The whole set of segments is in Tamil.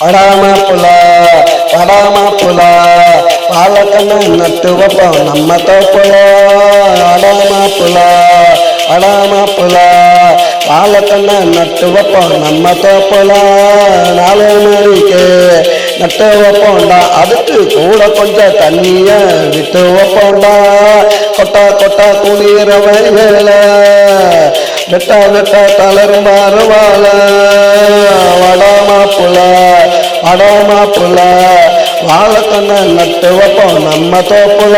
ವಡಾಮಾಪುಲ ವಡಾಮಾಪುಲ ಪಾಲಕನ ನಟ್ಟು ಒಬ್ಬ ನಮ್ಮ ತೋಪುಲ ಅಡಾಮಾಪುಲ ಅಡಾಮಾಪುಲ பாலக்கண்ணன் நட்டு ಒಬ್ಬ நம்ம ತೋಪುಲ ನಾಳೆ ಮಳಿಕೆ நட்டு வைப்போம்டா அதுக்கு கூட கொஞ்சம் தண்ணிய விட்டு வைப்போம்டா கொட்டா கொட்டா குளிர வழிகள வெட்டா வெட்டா தளரும் வரவாள வடாமா புல அடோ மாப்புள்ள வாழத்தன நட்டு வைப்போம் நம்ம தோப்புல.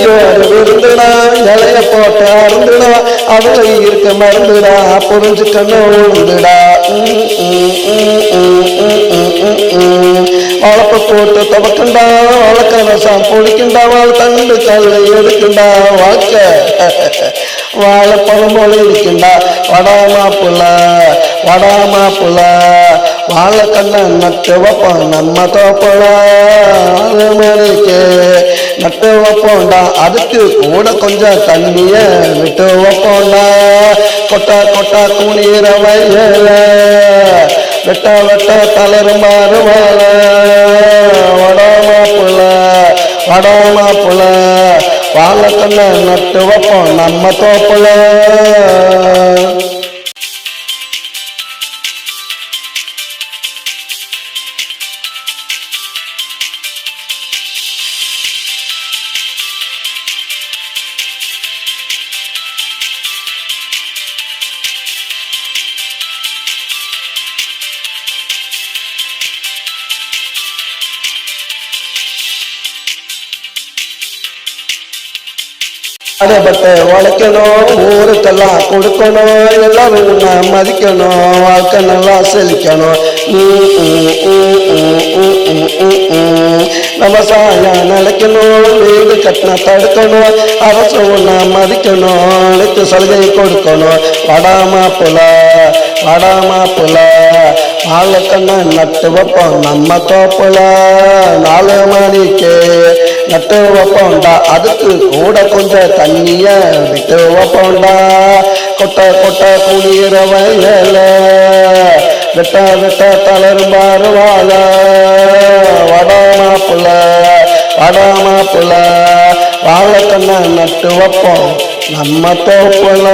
விருந்துடா இலைய போட்டு அருந்துடா அவளை இருக்க மருந்துடா புரிஞ்சுக்கணும் உழுந்துடா வளப்ப போட்டு துவக்கண்டா வழக்க ரசம் வாழ் தண்டு கல்லை எடுக்கண்டா வாக்க. வாழைப்பழம் போல இருக்கின்றா வடாமா புள்ள வடாமா புள்ள வாழைக்கண்ண நட்டு வைப்போம் நம்ம தோப்பலா. அது மேலேக்கு நட்டு வைப்போம்டா அதுக்கு கூட கொஞ்சம் தண்ணிய விட்டு வைப்போம்டா கொட்டா கொட்டா குளிர வயல வெட்ட வெட்ட தளரும் மாறுவாள. வடாமா புள்ள வடாமா வாழைக்கண்ண நட்டு வைப்போம் நம்ம தோப்புல. அடைப்பட்ட உழைக்கணும் ஊருக்கெல்லாம் கொடுக்கணும் எல்லாரும் உன்னை மதிக்கணும் வாழ்க்கை நல்லா செழிக்கணும். விவசாயம் நிலைக்கணும் வீடு கட்டின தடுக்கணும் அரசு உன்னை மதிக்கணும் அனைத்து சலுகை கொடுக்கணும். வடாமா புல வடாமா புல வாழைக்கண்ணை நட்டு வைப்போம் நம்ம தோப்புல நாலு மணிக்கு. ನೆಟ್ಟವಪ್ಪ ಉಂಡ ಅದಕ್ಕೆ ಓಡ ಕೊಂದ ತನ್ನಿಯ ನೆಟ್ಟವಪ್ಪ ಉಂಡ கொட்ட கொட்ட குளிர வயல வெட்ட வெட்ட தளர்பாரு வாழ. வடமாப்புல வடமாப்புல வாழைக்கண்ண நட்டு வைப்போம் நம்ம தோப்புல.